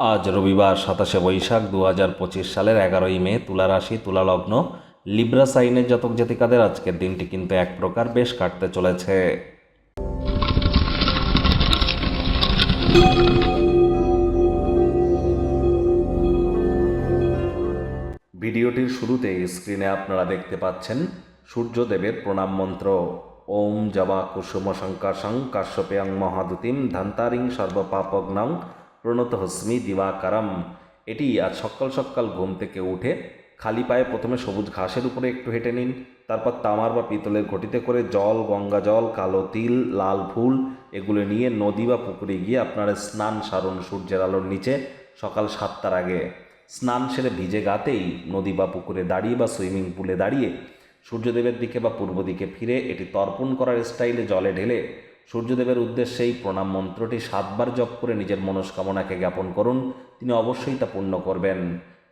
আজ রবিবার সাতাশে বৈশাখ দু হাজার পঁচিশ সালের এগারোই মে তুলা রাশি, তুলা লগ্ন, লিব্রা সাইনের জাতক জাতিকাদের আজকের দিনটি কিন্তু এক প্রকার বেশ কাটতে চলেছে। ভিডিওটির শুরুতে স্ক্রিনে আপনারা দেখতে পাচ্ছেন সূর্যদেবের প্রণাম মন্ত্র। ওম জবা কুসুম শঙ্কাশং কাশ্যপেয়ং মহাদুতিম ধান্তারিং সর্বপাপগ্নং প্রণত হস্মি দিবাকারম এটি আজ সকাল সকাল ঘুম থেকে উঠে খালি পায়ে প্রথমে সবুজ ঘাসের উপরে একটু হেঁটে নিন, তারপর তামার বা পিতলের ঘটিতে করে জল, গঙ্গা জল, কালো তিল, লাল ফুল এগুলো নিয়ে নদী বা পুকুরে গিয়ে আপনার স্নান সারণ সূর্যের আলোর নিচে সকাল সাতটার আগে। স্নান সেরে ভিজে গাতেই নদী বা পুকুরে দাঁড়িয়ে বা সুইমিং পুলে দাঁড়িয়ে সূর্যদেবের দিকে বা পূর্ব দিকে ফিরে এটি তর্পণ করার স্টাইলে জলে ঢেলে সূর্যদেবের উদ্দেশ্যে এই প্রণাম মন্ত্রটি সাতবার জপ করে নিজের মনস্কামনাকে জ্ঞাপন করুন, তিনি অবশ্যই তা পূর্ণ করবেন।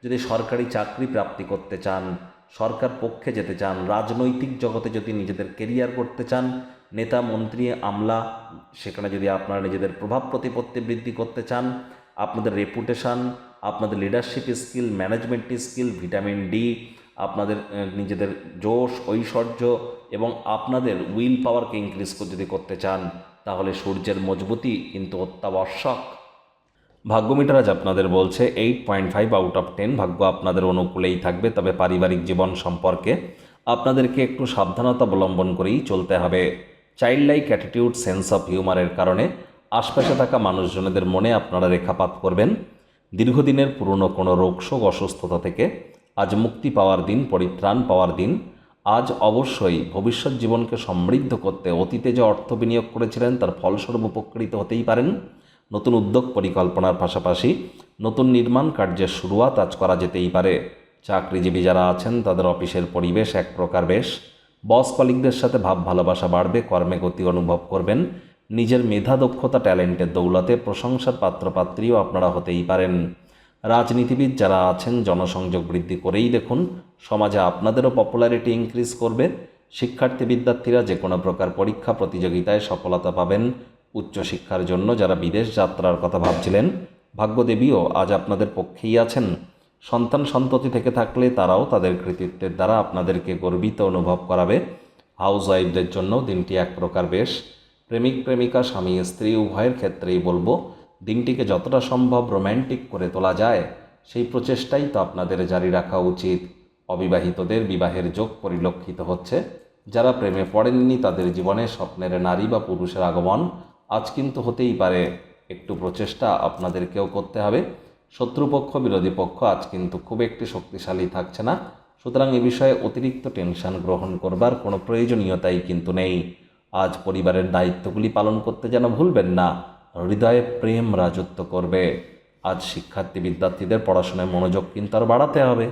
যদি সরকারি চাকরি প্রাপ্তি করতে চান, সরকার পক্ষে যেতে চান, রাজনৈতিক জগতে যদি নিজেদের কেরিয়ার করতে চান, নেতা, মন্ত্রী, আমলা, সেখানে যদি আপনারা নিজেদের প্রভাব প্রতিপত্তি বৃদ্ধি করতে চান, আপনাদের রেপুটেশন আপনাদের leadership skill management skill vitamin D আপনাদের নিজেদের জোশ, ঐশ্বর্য এবং আপনাদের উইল পাওয়ারকে ইনক্রিজ যদি করতে চান, তাহলে সূর্যের মজবুতি কিন্তু অত্যাবশ্যক। ভাগ্যমিটার আজ আপনাদের বলছে eight point five out of ten ভাগ্য আপনাদের অনুকূলেই থাকবে, তবে পারিবারিক জীবন সম্পর্কে আপনাদেরকে একটু সাবধানতা অবলম্বন করেই চলতে হবে। Child like attitude sense of হিউমারের কারণে আশপাশে থাকা মানুষজনেদের মনে আপনারা রেখাপাত করবেন। দীর্ঘদিনের পুরনো কোনো রোগশোক অসুস্থতা থেকে আজ মুক্তি পাওয়ার দিন, পরিত্রাণ পাওয়ার দিন। আজ অবশ্যই ভবিষ্যৎ জীবনকে সমৃদ্ধ করতে অতীতে যে অর্থ বিনিয়োগ করেছিলেন, তার ফলস্বরূপ উপকৃত হতেই পারেন। নতুন উদ্যোগ পরিকল্পনার পাশাপাশি নতুন নির্মাণ কার্যের শুরুয়াত আজ করা যেতেই পারে। চাকরিজীবী যারা আছেন, তাদের অফিসের পরিবেশ এক প্রকার বেশ। বস কলিকদের সাথে ভাব ভালোবাসা বাড়বে, কর্মে গতি অনুভব করবেন। নিজের মেধা দক্ষতা, ট্যালেন্টের দৌলতে প্রশংসার পাত্রপাত্রীও আপনারা হতেই পারেন। রাজনীতিবিদ যারা আছেন, জনসংযোগ বৃদ্ধি করেই দেখুন। সমাজে আপনাদেরও পপুলারিটি ইনক্রিজ করবে। শিক্ষার্থী বিদ্যার্থীরা যে কোনো প্রকার পরীক্ষা প্রতিযোগিতায় সফলতা পাবেন। উচ্চশিক্ষার জন্য যারা বিদেশ যাত্রার কথা ভাবছিলেন, ভাগ্যদেবীও আজ আপনাদের পক্ষেই আছেন। সন্তান সন্ততি থেকে থাকলে তারাও তাদের কৃতিত্বের দ্বারা আপনাদেরকে গর্বিত অনুভব করাবে। হাউস ওয়াইফদের জন্য দিনটি এক প্রকার বেশ। প্রেমিক প্রেমিকা স্বামী স্ত্রী উভয়ের ক্ষেত্রেই বলব দিনটিকে যতটা সম্ভব রোম্যান্টিক করে তোলা যায়, সেই প্রচেষ্টাই তো আপনাদের জারি রাখা উচিত। অবিবাহিতদের বিবাহের যোগ পরিলক্ষিত হচ্ছে। যারা প্রেমে পড়েননি, তাদের জীবনে স্বপ্নের নারী বা পুরুষের আগমন আজ কিন্তু হতেই পারে। একটু প্রচেষ্টা আপনাদেরকেও করতে হবে। শত্রুপক্ষ, বিরোধী পক্ষ আজ কিন্তু খুব একটি শক্তিশালী থাকছে না। সুতরাং এ বিষয়ে অতিরিক্ত টেনশন গ্রহণ করবার কোনো প্রয়োজনীয়তাই কিন্তু নেই। আজ পরিবারের দায়িত্বগুলি পালন করতে যেন ভুলবেন না। হৃদয়ে প্রেম রাজত্ব করবে। আজ শিক্ষার্থী বিদ্যার্থীদের পড়াশোনায় মনোযোগ কিন্তু আর বাড়াতে হবে।